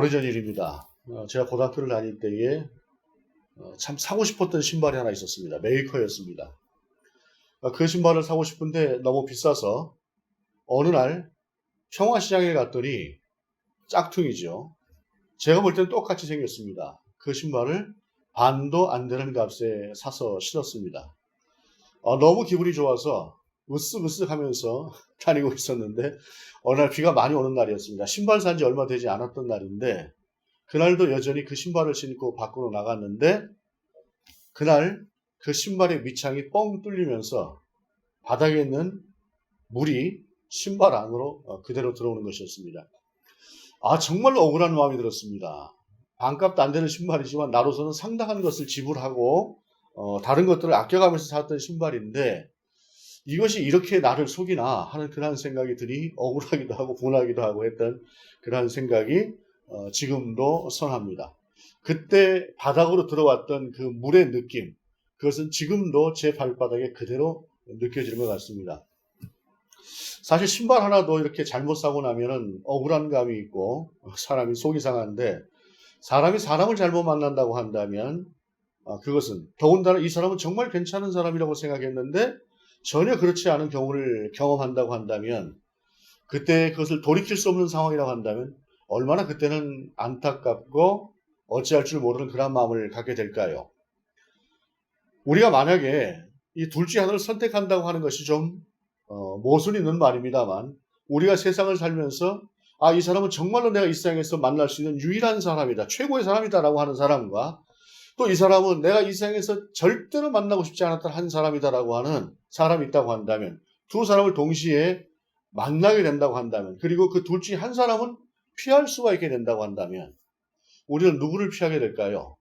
어, 오래전 일입니다. 어, 제가 고등학교를 다닐 때에 어, 참 사고 싶었던 신발이 하나 있었습니다. 메이커였습니다. 어, 그 신발을 사고 싶은데 너무 비싸서 어느 날 평화시장에 갔더니 짝퉁이죠. 제가 볼 때는 똑같이 생겼습니다. 그 신발을 반도 안 되는 값에 사서 신었습니다. 어, 너무 기분이 좋아서 으쓱으쓱 하면서 다니고 있었는데 어느 날 비가 많이 오는 날이었습니다. 신발 산 지 얼마 되지 않았던 날인데 그날도 여전히 그 신발을 신고 밖으로 나갔는데 그날 그 신발의 밑창이 뻥 뚫리면서 바닥에 있는 물이 신발 안으로 어, 그대로 들어오는 것이었습니다. 아 정말로 억울한 마음이 들었습니다. 반값도 안 되는 신발이지만 나로서는 상당한 것을 지불하고 어, 다른 것들을 아껴가면서 샀던 신발인데 이것이 이렇게 나를 속이나 하는 그러한 생각이 드니 억울하기도 하고 분하기도 하고 했던 그러한 생각이 어, 지금도 선합니다. 그때 바닥으로 들어왔던 그 물의 느낌, 그것은 지금도 제 발바닥에 그대로 느껴지는 것 같습니다. 사실 신발 하나도 이렇게 잘못 사고 나면은 억울한 감이 있고 사람이 속이 상한데 사람이 사람을 잘못 만난다고 한다면 아, 그것은 더군다나 이 사람은 정말 괜찮은 사람이라고 생각했는데 전혀 그렇지 않은 경우를 경험한다고 한다면 그때 그것을 돌이킬 수 없는 상황이라고 한다면 얼마나 그때는 안타깝고 어찌할 줄 모르는 그런 마음을 갖게 될까요? 우리가 만약에 이둘 중에 하나를 선택한다고 하는 것이 좀 어, 모순 있는 말입니다만 우리가 세상을 살면서 아, 이 사람은 정말로 내가 이 세상에서 만날 수 있는 유일한 사람이다. 최고의 사람이다라고 하는 사람과 또 이 사람은 내가 이 세상에서 절대로 만나고 싶지 않았던 한 사람이다라고 하는 사람이 있다고 한다면 두 사람을 동시에 만나게 된다고 한다면 그리고 그 둘 중에 한 사람은 피할 수가 있게 된다고 한다면 우리는 누구를 피하게 될까요?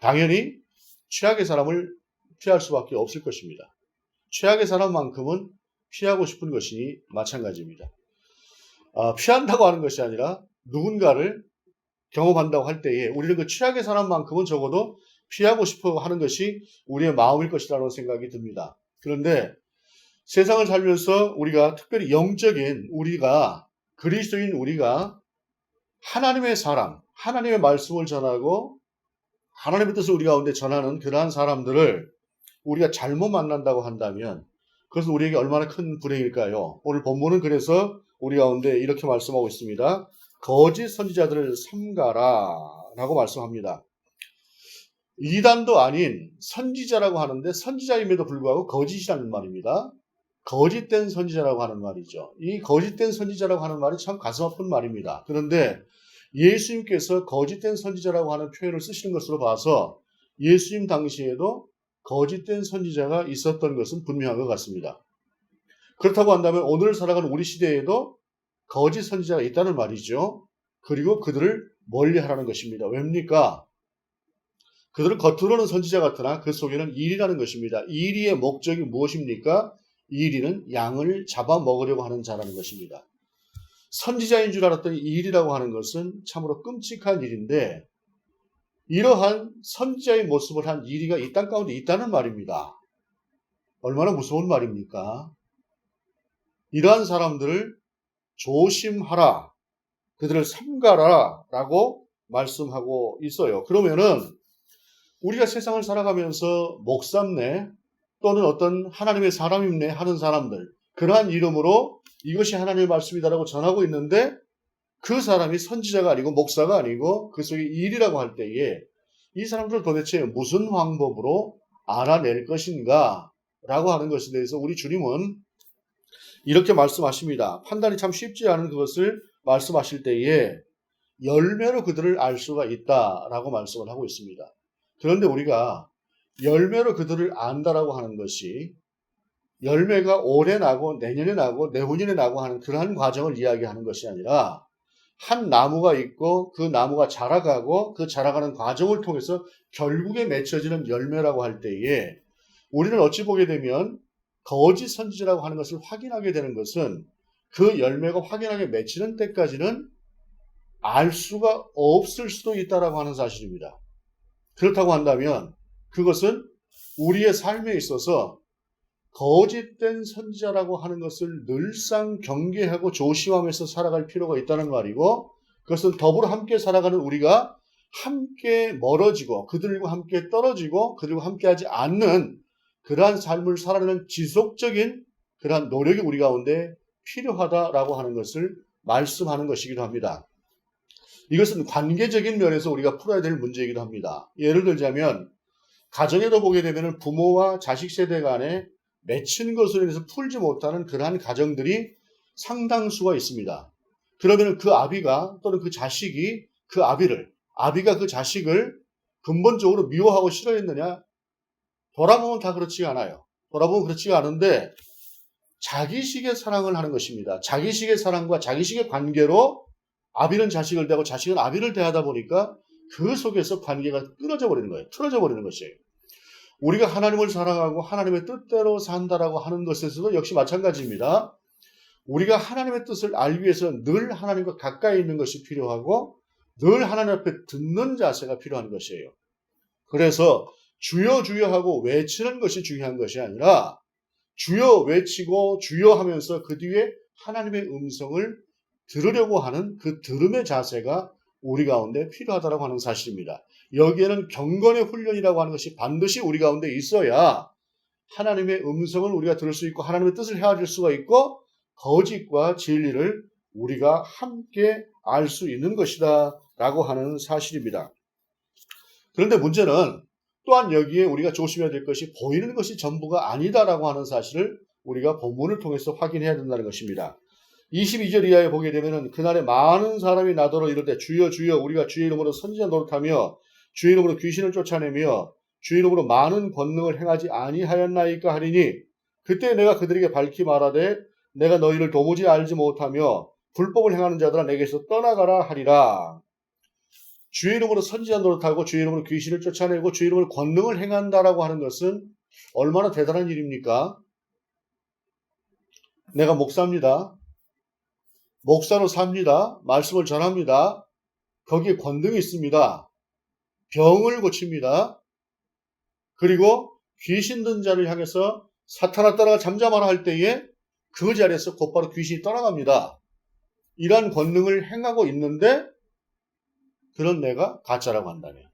당연히 최악의 사람을 피할 수밖에 없을 것입니다. 최악의 사람만큼은 피하고 싶은 것이 마찬가지입니다. 아, 피한다고 하는 것이 아니라 누군가를 경험한다고 할 때에 우리는 그 최악의 사람만큼은 적어도 피하고 싶어 하는 것이 우리의 마음일 것이라는 생각이 듭니다. 그런데 세상을 살면서 우리가 특별히 영적인 우리가 그리스도인 우리가 하나님의 사람, 하나님의 말씀을 전하고 하나님의 뜻을 우리 가운데 전하는 그러한 사람들을 우리가 잘못 만난다고 한다면 그것은 우리에게 얼마나 큰 불행일까요? 오늘 본문은 그래서 우리 가운데 이렇게 말씀하고 있습니다. 거짓 선지자들을 삼가라 라고 말씀합니다. 이단도 아닌 선지자라고 하는데 선지자임에도 불구하고 거짓이라는 말입니다. 거짓된 선지자라고 하는 말이죠. 이 거짓된 선지자라고 하는 말이 참 가슴 아픈 말입니다. 그런데 예수님께서 거짓된 선지자라고 하는 표현을 쓰시는 것으로 봐서 예수님 당시에도 거짓된 선지자가 있었던 것은 분명한 것 같습니다. 그렇다고 한다면 오늘 살아가는 우리 시대에도 거짓 선지자가 있다는 말이죠. 그리고 그들을 멀리 하라는 것입니다. 왜입니까? 그들은 겉으로는 선지자 같으나 그 속에는 일이라는 것입니다. 일이의 목적이 무엇입니까? 일이는 양을 잡아먹으려고 하는 자라는 것입니다. 선지자인 줄 알았더니 일이라고 하는 것은 참으로 끔찍한 일인데 이러한 선지자의 모습을 한 이리가 이 땅 가운데 있다는 말입니다. 얼마나 무서운 말입니까? 이러한 사람들을 조심하라. 그들을 삼가라. 라고 말씀하고 있어요. 그러면은 우리가 세상을 살아가면서 목삼내 또는 어떤 하나님의 사람임내 하는 사람들, 그러한 이름으로 이것이 하나님의 말씀이다라고 전하고 있는데 그 사람이 선지자가 아니고 목사가 아니고 그 속에 일이라고 할 때에 이 사람들 도대체 무슨 방법으로 알아낼 것인가 라고 하는 것에 대해서 우리 주님은 이렇게 말씀하십니다. 판단이 참 쉽지 않은 그것을 말씀하실 때에 열매로 그들을 알 수가 있다라고 말씀을 하고 있습니다. 그런데 우리가 열매로 그들을 안다라고 하는 것이 열매가 올해 나고 내년에 나고 내후년에 나고 하는 그러한 과정을 이야기하는 것이 아니라 한 나무가 있고 그 나무가 자라가고 그 자라가는 과정을 통해서 결국에 맺혀지는 열매라고 할 때에 우리는 어찌 보게 되면 거짓 선지자라고 하는 것을 확인하게 되는 것은 그 열매가 확연하게 맺히는 때까지는 알 수가 없을 수도 있다라고 하는 사실입니다. 그렇다고 한다면 그것은 우리의 삶에 있어서 거짓된 선지자라고 하는 것을 늘상 경계하고 조심하면서 살아갈 필요가 있다는 말이고 그것은 더불어 함께 살아가는 우리가 함께 멀어지고 그들과 함께 떨어지고 그들과 함께하지 않는 그러한 삶을 살아내는 지속적인 그러한 노력이 우리 가운데 필요하다라고 하는 것을 말씀하는 것이기도 합니다. 이것은 관계적인 면에서 우리가 풀어야 될 문제이기도 합니다. 예를 들자면 가정에도 보게 되면 부모와 자식 세대 간에 맺힌 것으로 인해서 풀지 못하는 그러한 가정들이 상당수가 있습니다. 그러면 그 아비가 또는 그 자식이 그 아비를 아비가 그 자식을 근본적으로 미워하고 싫어했느냐? 돌아보면 다 그렇지가 않아요. 돌아보면 그렇지가 않은데 자기식의 사랑을 하는 것입니다. 자기식의 사랑과 자기식의 관계로 아비는 자식을 대하고 자식은 아비를 대하다 보니까 그 속에서 관계가 끊어져 버리는 거예요. 틀어져 버리는 것이에요. 우리가 하나님을 사랑하고 하나님의 뜻대로 산다라고 하는 것에서도 역시 마찬가지입니다. 우리가 하나님의 뜻을 알기 위해서는 늘 하나님과 가까이 있는 것이 필요하고 늘 하나님 앞에 듣는 자세가 필요한 것이에요. 그래서 주여 주여 하고 외치는 것이 중요한 것이 아니라 주여 외치고 주여 하면서 그 뒤에 하나님의 음성을 들으려고 하는 그 들음의 자세가 우리 가운데 필요하다고 하는 사실입니다. 여기에는 경건의 훈련이라고 하는 것이 반드시 우리 가운데 있어야 하나님의 음성을 우리가 들을 수 있고 하나님의 뜻을 헤아릴 수가 있고 거짓과 진리를 우리가 함께 알 수 있는 것이다 라고 하는 사실입니다. 그런데 문제는 또한 여기에 우리가 조심해야 될 것이 보이는 것이 전부가 아니다라고 하는 사실을 우리가 본문을 통해서 확인해야 된다는 것입니다. 22절 이하에 보게 되면은 그날에 많은 사람이 나더러 때 주여 주여 우리가 주의 이름으로 선지자 노릇하며 주의 이름으로 귀신을 쫓아내며 주의 이름으로 많은 권능을 행하지 아니하였나이까 하리니 그때 내가 그들에게 밝히 말하되 내가 너희를 도무지 알지 못하며 불법을 행하는 자들아 내게서 떠나가라 하리라. 주의 이름으로 선지자 노릇하고 주의 이름으로 귀신을 쫓아내고 주의 이름으로 권능을 행한다라고 하는 것은 얼마나 대단한 일입니까? 내가 목사입니다. 목사로 삽니다. 말씀을 전합니다. 거기에 권능이 있습니다. 병을 고칩니다. 그리고 귀신 든 자를 향해서 사탄아 따라가 잠잠하라 할 때에 그 자리에서 곧바로 귀신이 떠나갑니다. 이러한 권능을 행하고 있는데 그런 내가 가짜라고 한다면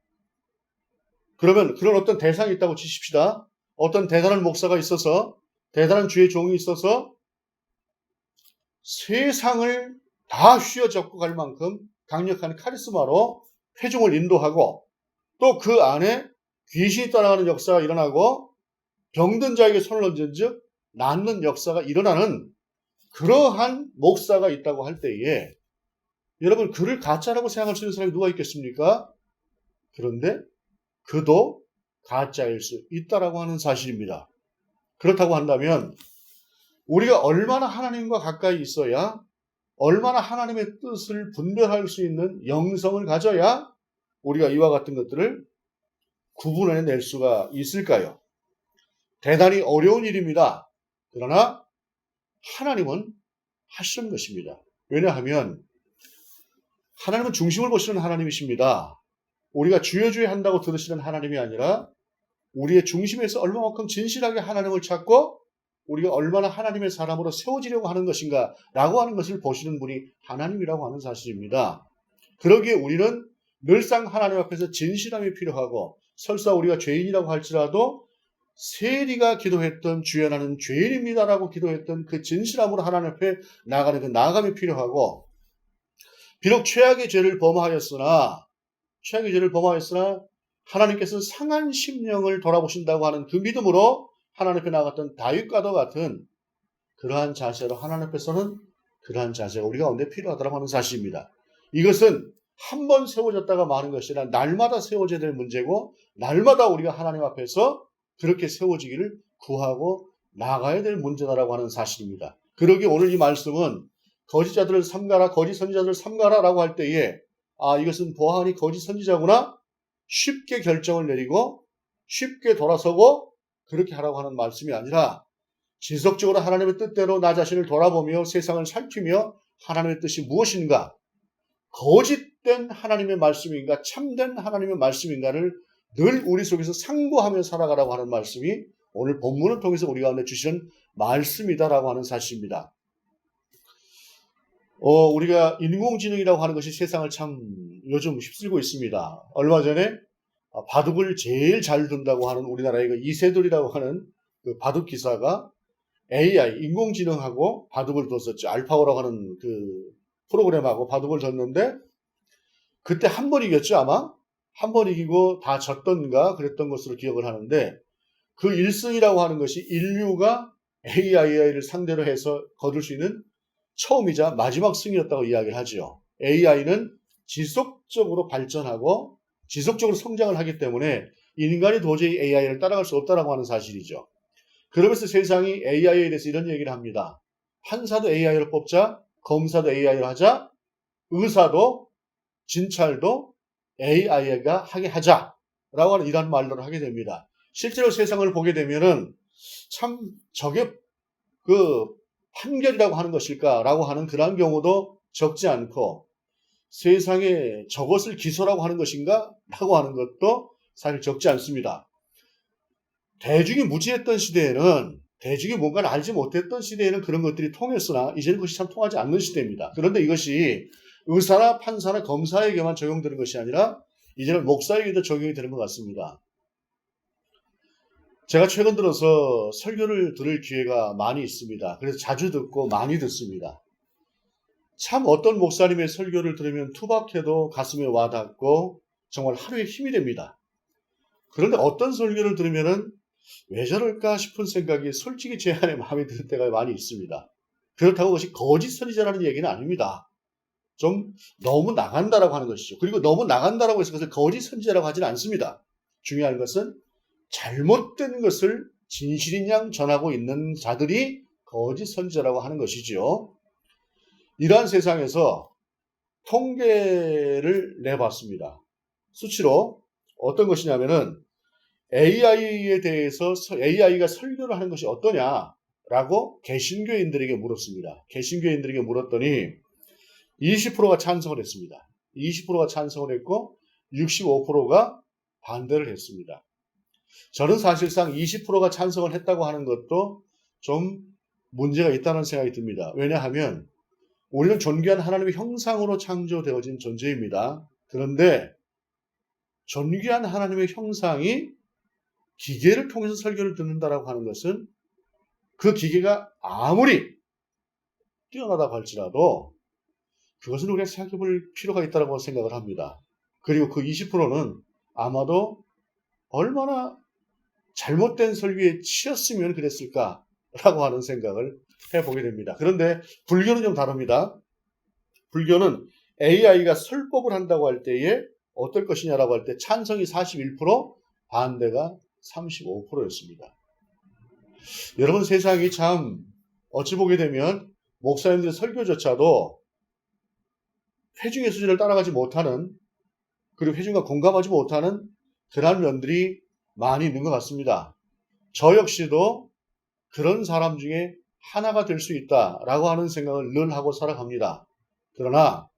그러면 그런 어떤 대상이 있다고 치십시다. 어떤 대단한 목사가 있어서 대단한 주의 종이 있어서 세상을 다 휘어잡고 갈 만큼 강력한 카리스마로 회중을 인도하고 또 그 안에 귀신이 떠나가는 역사가 일어나고 병든 자에게 손을 얹은 즉 낫는 역사가 일어나는 그러한 목사가 있다고 할 때에 여러분 그를 가짜라고 생각할 수 있는 사람이 누가 있겠습니까? 그런데 그도 가짜일 수 있다라고 하는 사실입니다. 그렇다고 한다면 우리가 얼마나 하나님과 가까이 있어야 얼마나 하나님의 뜻을 분별할 수 있는 영성을 가져야 우리가 이와 같은 것들을 구분해낼 수가 있을까요? 대단히 어려운 일입니다. 그러나 하나님은 하시는 것입니다. 왜냐하면 하나님은 중심을 보시는 하나님이십니다. 우리가 주여 주여 한다고 들으시는 하나님이 아니라 우리의 중심에서 얼마만큼 진실하게 하나님을 찾고 우리가 얼마나 하나님의 사람으로 세워지려고 하는 것인가 라고 하는 것을 보시는 분이 하나님이라고 하는 사실입니다. 그러기에 우리는 늘상 하나님 앞에서 진실함이 필요하고 설사 우리가 죄인이라고 할지라도 세리가 기도했던 주여 나는 죄인입니다라고 기도했던 그 진실함으로 하나님 앞에 나아가는 그 나아감이 필요하고 비록 최악의 죄를 범하였으나 최악의 죄를 범하였으나 하나님께서는 상한 심령을 돌아보신다고 하는 그 믿음으로 하나님 앞에 나갔던 다윗과도 같은 그러한 자세로 하나님 앞에서는 그러한 자세가 우리 가운데 필요하다고 하는 사실입니다. 이것은 한 번 세워졌다가 마는 것이 아니라 날마다 세워져야 될 문제고 날마다 우리가 하나님 앞에서 그렇게 세워지기를 구하고 나가야 될 문제다라고 하는 사실입니다. 그러기 오늘 이 말씀은 거짓자들을 삼가라, 거짓 선지자들을 삼가라라고 할 때에 아 이것은 보아하니 거짓 선지자구나 쉽게 결정을 내리고 쉽게 돌아서고 그렇게 하라고 하는 말씀이 아니라 지속적으로 하나님의 뜻대로 나 자신을 돌아보며 세상을 살피며 하나님의 뜻이 무엇인가 거짓된 하나님의 말씀인가 참된 하나님의 말씀인가를 늘 우리 속에서 상고하며 살아가라고 하는 말씀이 오늘 본문을 통해서 우리 가운데 주시는 말씀이다라고 하는 사실입니다. 어, 우리가 인공지능이라고 하는 것이 세상을 참 요즘 휩쓸고 있습니다. 얼마 전에 아, 바둑을 제일 잘 둔다고 하는 우리나라의 그 이세돌이라고 하는 그 바둑 기사가 AI, 인공지능하고 바둑을 뒀었죠. 알파고라고 하는 그 프로그램하고 바둑을 뒀는데 그때 한 번 이겼죠, 아마? 한 번 이기고 다 졌던가 그랬던 것으로 기억을 하는데 그 1승이라고 하는 것이 인류가 AI를 상대로 해서 거둘 수 있는 처음이자 마지막 승이었다고 이야기를 하지요. AI는 지속적으로 발전하고 지속적으로 성장을 하기 때문에 인간이 도저히 AI를 따라갈 수 없다라고 하는 사실이죠. 그러면서 세상이 AI에 대해서 이런 얘기를 합니다. 판사도 AI를 뽑자, 검사도 AI를 하자, 의사도 진찰도 AI가 하게 하자라고 하는 이런 말들을 하게 됩니다. 실제로 세상을 보게 되면은 참 저게 그 판결이라고 하는 것일까라고 하는 그러한 경우도 적지 않고 세상에 저것을 기소라고 하는 것인가? 라고 하는 것도 사실 적지 않습니다. 대중이 무지했던 시대에는 대중이 뭔가를 알지 못했던 시대에는 그런 것들이 통했으나 이제는 그것이 참 통하지 않는 시대입니다. 그런데 이것이 의사나 판사나 검사에게만 적용되는 것이 아니라 이제는 목사에게도 적용이 되는 것 같습니다. 제가 최근 들어서 설교를 들을 기회가 많이 있습니다. 그래서 자주 듣고 많이 듣습니다. 참 어떤 목사님의 설교를 들으면 투박해도 가슴에 와닿고 정말 하루에 힘이 됩니다. 그런데 어떤 설교를 들으면은 왜 저럴까 싶은 생각이 솔직히 제 안에 마음에 드는 때가 많이 있습니다. 그렇다고 그것이 거짓 선지자라는 얘기는 아닙니다. 좀 너무 나간다라고 하는 것이죠. 그리고 너무 나간다라고 해서 그것을 거짓 선지자라고 하지는 않습니다. 중요한 것은 잘못된 것을 진실인 양 전하고 있는 자들이 거짓 선지자라고 하는 것이지요. 이러한 세상에서 통계를 내봤습니다. 수치로 어떤 것이냐면은 AI에 대해서 AI가 설교를 하는 것이 어떠냐라고 개신교인들에게 물었습니다. 개신교인들에게 물었더니 20%가 찬성을 했습니다. 20%가 찬성을 했고 65%가 반대를 했습니다. 저는 사실상 20%가 찬성을 했다고 하는 것도 좀 문제가 있다는 생각이 듭니다. 왜냐하면 우리는 존귀한 하나님의 형상으로 창조되어진 존재입니다. 그런데 존귀한 하나님의 형상이 기계를 통해서 설교를 듣는다라고 하는 것은 그 기계가 아무리 뛰어나다고 할지라도 그것은 우리가 생각해 볼 필요가 있다고 생각을 합니다. 그리고 그 20%는 아마도 얼마나 잘못된 설교에 치였으면 그랬을까라고 하는 생각을 해보게 됩니다. 그런데 불교는 좀 다릅니다. 불교는 AI가 설법을 한다고 할 때에 어떨 것이냐라고 할 때 찬성이 41%, 반대가 35%였습니다. 여러분 세상이 참 어찌 보게 되면 목사님들의 설교조차도 회중의 수준을 따라가지 못하는 그리고 회중과 공감하지 못하는 그러한 면들이 많이 있는 것 같습니다. 저 역시도 그런 사람 중에 하나가 될 수 있다라고 하는 생각을 늘 하고 살아갑니다. 그러나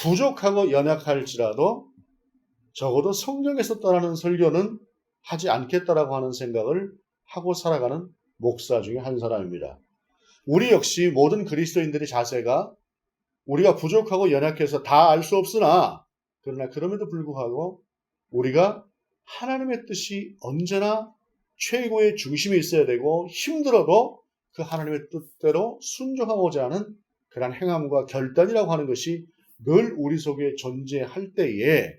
부족하고 연약할지라도 적어도 성경에서 떠나는 설교는 하지 않겠다라고 하는 생각을 하고 살아가는 목사 중에 한 사람입니다. 우리 역시 모든 그리스도인들의 자세가 우리가 부족하고 연약해서 다 알 수 없으나 그러나 그럼에도 불구하고 우리가 하나님의 뜻이 언제나 최고의 중심에 있어야 되고 힘들어도 그 하나님의 뜻대로 순종하고자 하는 그러한 행함과 결단이라고 하는 것이 늘 우리 속에 존재할 때에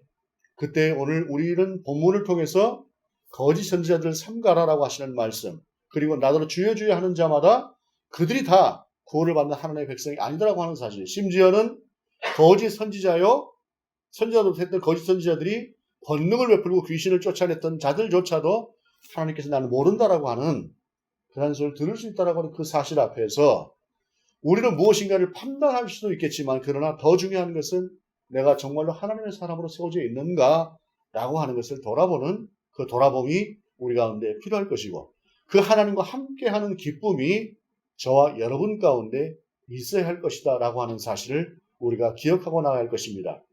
그때 오늘 우리는 본문을 통해서 거짓 선지자들 삼가라라고 하시는 말씀 그리고 나더러 주여 주여 하는 자마다 그들이 다 구원을 받는 하나님의 백성이 아니더라고 하는 사실. 심지어는 거짓 선지자요 선지자도 했던 거짓 선지자들이 권능을 베풀고 귀신을 쫓아냈던 자들조차도 하나님께서 나는 모른다라고 하는 그런 소리를 들을 수 있다라고 하는 그 사실 앞에서 우리는 무엇인가를 판단할 수도 있겠지만 그러나 더 중요한 것은 내가 정말로 하나님의 사람으로 세워져 있는가라고 하는 것을 돌아보는 그 돌아봄이 우리 가운데 필요할 것이고 그 하나님과 함께하는 기쁨이 저와 여러분 가운데 있어야 할 것이다라고 하는 사실을 우리가 기억하고 나가야 할 것입니다.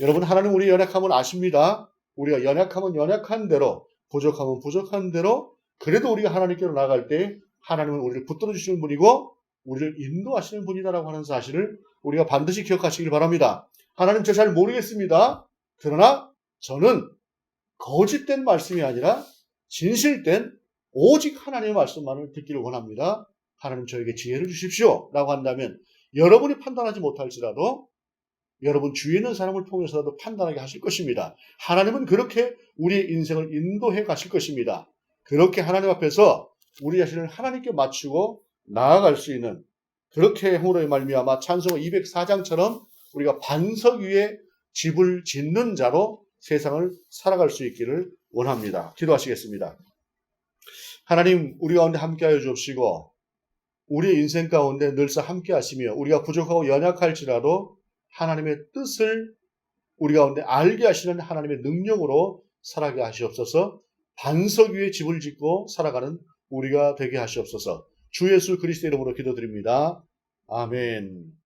여러분 하나님 우리 연약함을 아십니다. 우리가 연약하면 연약한 대로 부족하면 부족한 대로 그래도 우리가 하나님께로 나아갈 때 하나님은 우리를 붙들어 주시는 분이고 우리를 인도하시는 분이다라고 하는 사실을 우리가 반드시 기억하시길 바랍니다. 하나님 저 잘 모르겠습니다. 그러나 저는 거짓된 말씀이 아니라 진실된 오직 하나님의 말씀만을 듣기를 원합니다. 하나님 저에게 지혜를 주십시오. 라고 한다면 여러분이 판단하지 못할지라도 여러분 주위에 있는 사람을 통해서라도 판단하게 하실 것입니다. 하나님은 그렇게 우리의 인생을 인도해 가실 것입니다. 그렇게 하나님 앞에서 우리 자신을 하나님께 맞추고 나아갈 수 있는 그렇게 행으로의 말미암아 찬송가 204장처럼 우리가 반석 위에 집을 짓는 자로 세상을 살아갈 수 있기를 원합니다. 기도하시겠습니다. 하나님 우리 가운데 함께하여 주옵시고 우리 인생 가운데 늘상 함께하시며 우리가 부족하고 연약할지라도 하나님의 뜻을 우리 가운데 알게 하시는 하나님의 능력으로 살아가게 하시옵소서 반석 위에 집을 짓고 살아가는 우리가 되게 하시옵소서 주 예수 그리스도 이름으로 기도드립니다. 아멘.